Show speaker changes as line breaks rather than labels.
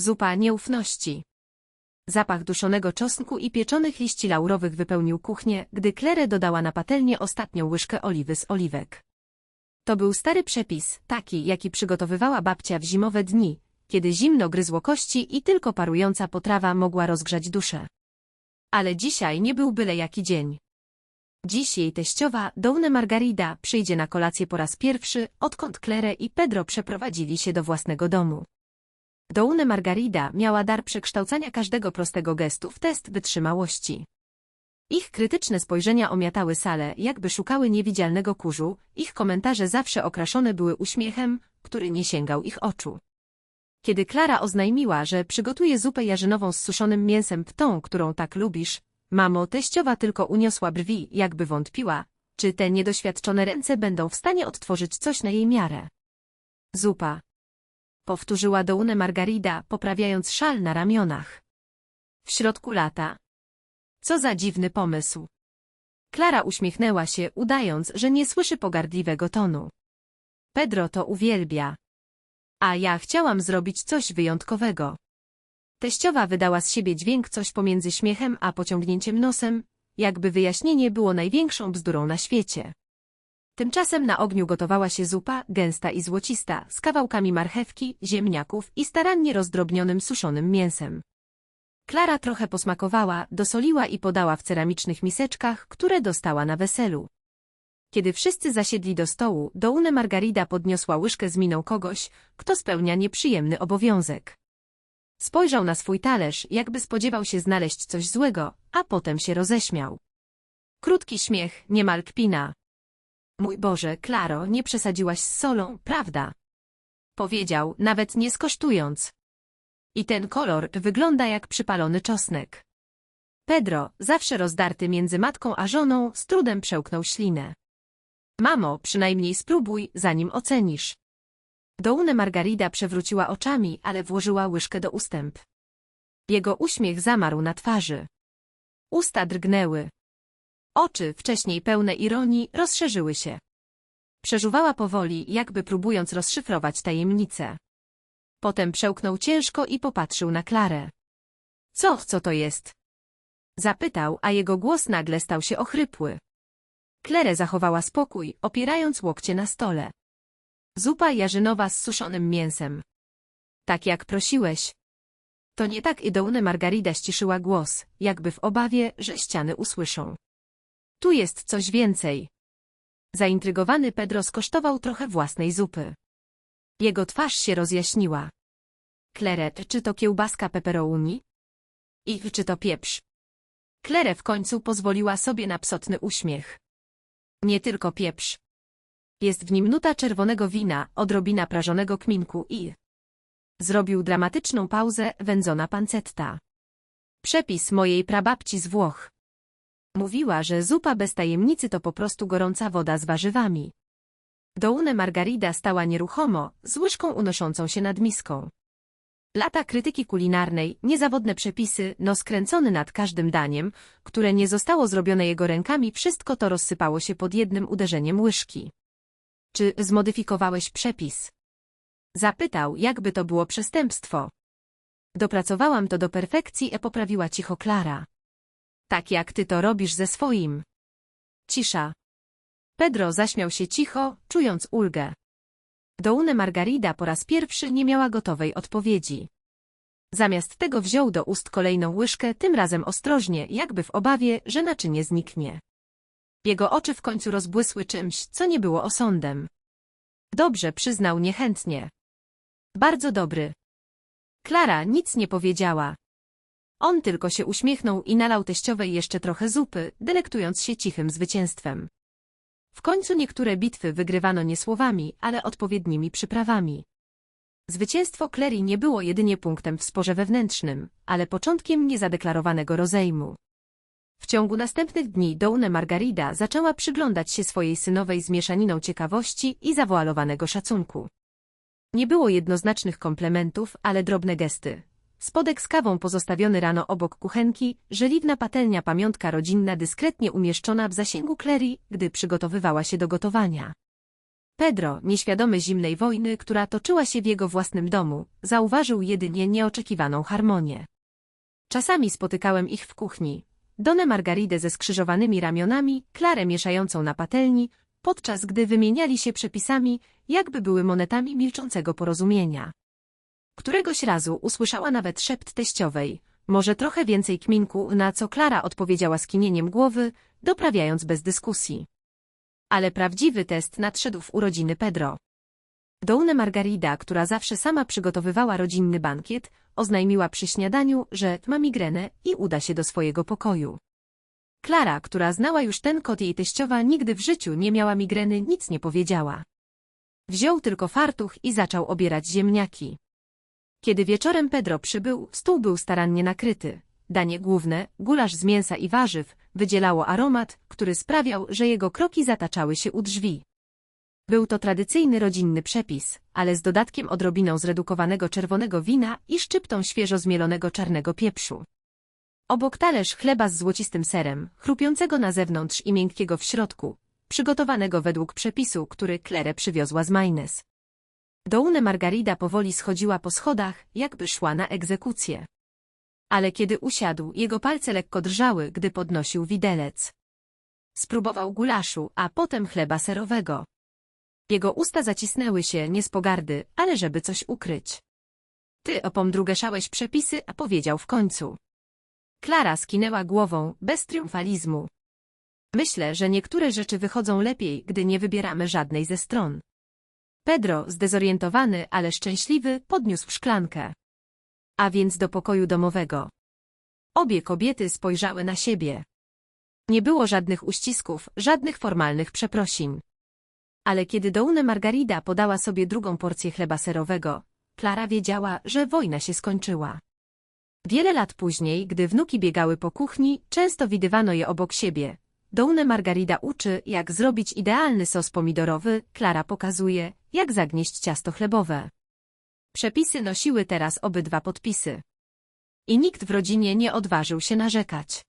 Zupa nieufności. Zapach duszonego czosnku i pieczonych liści laurowych wypełnił kuchnię, gdy Claire dodała na patelnię ostatnią łyżkę oliwy z oliwek. To był stary przepis, taki, jaki przygotowywała babcia w zimowe dni, kiedy zimno gryzło kości i tylko parująca potrawa mogła rozgrzać duszę. Ale dzisiaj nie był byle jaki dzień. Dziś jej teściowa, Doune Margarida, przyjdzie na kolację po raz pierwszy, odkąd Claire i Pedro przeprowadzili się do własnego domu. Doune Margarida miała dar przekształcania każdego prostego gestu w test wytrzymałości. Ich krytyczne spojrzenia omiatały salę, jakby szukały niewidzialnego kurzu, ich komentarze zawsze okraszone były uśmiechem, który nie sięgał ich oczu. Kiedy Klara oznajmiła, że przygotuje zupę jarzynową z suszonym mięsem w tą, którą tak lubisz, mamo teściowa tylko uniosła brwi, jakby wątpiła, czy te niedoświadczone ręce będą w stanie odtworzyć coś na jej miarę. Zupa. Powtórzyła Doune Margarida, poprawiając szal na ramionach. W środku lata. Co za dziwny pomysł. Klara uśmiechnęła się, udając, że nie słyszy pogardliwego tonu. Pedro to uwielbia. A ja chciałam zrobić coś wyjątkowego. Teściowa wydała z siebie dźwięk coś pomiędzy śmiechem a pociągnięciem nosem, jakby wyjaśnienie było największą bzdurą na świecie. Tymczasem na ogniu gotowała się zupa, gęsta i złocista, z kawałkami marchewki, ziemniaków i starannie rozdrobnionym suszonym mięsem. Klara trochę posmakowała, dosoliła i podała w ceramicznych miseczkach, które dostała na weselu. Kiedy wszyscy zasiedli do stołu, Doune Margarida podniosła łyżkę z miną kogoś, kto spełnia nieprzyjemny obowiązek. Spojrzał na swój talerz, jakby spodziewał się znaleźć coś złego, a potem się roześmiał. Krótki śmiech, niemal kpina. Mój Boże, Klaro, nie przesadziłaś z solą, prawda? Powiedział, nawet nie skosztując. I ten kolor wygląda jak przypalony czosnek. Pedro, zawsze rozdarty między matką a żoną, z trudem przełknął ślinę. Mamo, przynajmniej spróbuj, zanim ocenisz. Doune Margarida przewróciła oczami, ale włożyła łyżkę do ustęp. Jego uśmiech zamarł na twarzy. Usta drgnęły. Oczy, wcześniej pełne ironii, rozszerzyły się. Przeżuwała powoli, jakby próbując rozszyfrować tajemnicę. Potem przełknął ciężko i popatrzył na Klarę. Co, co to jest? Zapytał, a jego głos nagle stał się ochrypły. Klerę zachowała spokój, opierając łokcie na stole. Zupa jarzynowa z suszonym mięsem. Tak jak prosiłeś. To nie tak Idoune Margarida ściszyła głos, jakby w obawie, że ściany usłyszą. Tu jest coś więcej. Zaintrygowany Pedro skosztował trochę własnej zupy. Jego twarz się rozjaśniła. Kleret, czy to kiełbaska pepperoni? I czy to pieprz? Klere w końcu pozwoliła sobie na psotny uśmiech. Nie tylko pieprz. Jest w nim nuta czerwonego wina, odrobina prażonego kminku i... Zrobił dramatyczną pauzę wędzona pancetta. Przepis mojej prababci z Włoch. Mówiła, że zupa bez tajemnicy to po prostu gorąca woda z warzywami. Doune Margarida stała nieruchomo, z łyżką unoszącą się nad miską. Lata krytyki kulinarnej, niezawodne przepisy, nos kręcony nad każdym daniem, które nie zostało zrobione jego rękami, wszystko to rozsypało się pod jednym uderzeniem łyżki. Czy zmodyfikowałeś przepis? Zapytał, jakby to było przestępstwo. Dopracowałam to do perfekcji e poprawiła cicho Klara. Tak jak ty to robisz ze swoim. Cisza. Pedro zaśmiał się cicho, czując ulgę. Doune Margarida po raz pierwszy nie miała gotowej odpowiedzi. Zamiast tego wziął do ust kolejną łyżkę, tym razem ostrożnie, jakby w obawie, że naczynie zniknie. Jego oczy w końcu rozbłysły czymś, co nie było osądem. Dobrze, przyznał niechętnie. Bardzo dobry. Klara nic nie powiedziała. On tylko się uśmiechnął i nalał teściowej jeszcze trochę zupy, delektując się cichym zwycięstwem. W końcu niektóre bitwy wygrywano nie słowami, ale odpowiednimi przyprawami. Zwycięstwo Clary nie było jedynie punktem w sporze wewnętrznym, ale początkiem niezadeklarowanego rozejmu. W ciągu następnych dni Doune Margarida zaczęła przyglądać się swojej synowej z mieszaniną ciekawości i zawoalowanego szacunku. Nie było jednoznacznych komplementów, ale drobne gesty. Spodek z kawą pozostawiony rano obok kuchenki, żeliwna patelnia pamiątka rodzinna dyskretnie umieszczona w zasięgu Clary, gdy przygotowywała się do gotowania. Pedro, nieświadomy zimnej wojny, która toczyła się w jego własnym domu, zauważył jedynie nieoczekiwaną harmonię. Czasami spotykałem ich w kuchni. Donę Margaridę ze skrzyżowanymi ramionami, Klarę mieszającą na patelni, podczas gdy wymieniali się przepisami, jakby były monetami milczącego porozumienia. Któregoś razu usłyszała nawet szept teściowej, może trochę więcej kminku, na co Klara odpowiedziała skinieniem głowy, doprawiając bez dyskusji. Ale prawdziwy test nadszedł w urodziny Pedro. Doune Margarida, która zawsze sama przygotowywała rodzinny bankiet, oznajmiła przy śniadaniu, że ma migrenę i uda się do swojego pokoju. Klara, która znała już ten kod jej teściowa nigdy w życiu nie miała migreny, nic nie powiedziała. Wziął tylko fartuch i zaczął obierać ziemniaki. Kiedy wieczorem Pedro przybył, stół był starannie nakryty. Danie główne, gulasz z mięsa i warzyw, wydzielało aromat, który sprawiał, że jego kroki zataczały się u drzwi. Był to tradycyjny rodzinny przepis, ale z dodatkiem odrobiną zredukowanego czerwonego wina i szczyptą świeżo zmielonego czarnego pieprzu. Obok talerz chleba z złocistym serem, chrupiącego na zewnątrz i miękkiego w środku, przygotowanego według przepisu, który Claire przywiozła z Maynes. Doune Margarida powoli schodziła po schodach, jakby szła na egzekucję. Ale kiedy usiadł, jego palce lekko drżały, gdy podnosił widelec. Spróbował gulaszu, a potem chleba serowego. Jego usta zacisnęły się, nie z pogardy, ale żeby coś ukryć. Ty opomdrugeszałeś przepisy, a powiedział w końcu. Klara skinęła głową, bez triumfalizmu. Myślę, że niektóre rzeczy wychodzą lepiej, gdy nie wybieramy żadnej ze stron. Pedro, zdezorientowany, ale szczęśliwy, podniósł szklankę. A więc do pokoju domowego. Obie kobiety spojrzały na siebie. Nie było żadnych uścisków, żadnych formalnych przeprosin. Ale kiedy Doune Margarida podała sobie drugą porcję chleba serowego, Klara wiedziała, że wojna się skończyła. Wiele lat później, gdy wnuki biegały po kuchni, często widywano je obok siebie. Doune Margarida uczy, jak zrobić idealny sos pomidorowy, Klara pokazuje, jak zagnieść ciasto chlebowe. Przepisy nosiły teraz obydwa podpisy. I nikt w rodzinie nie odważył się narzekać.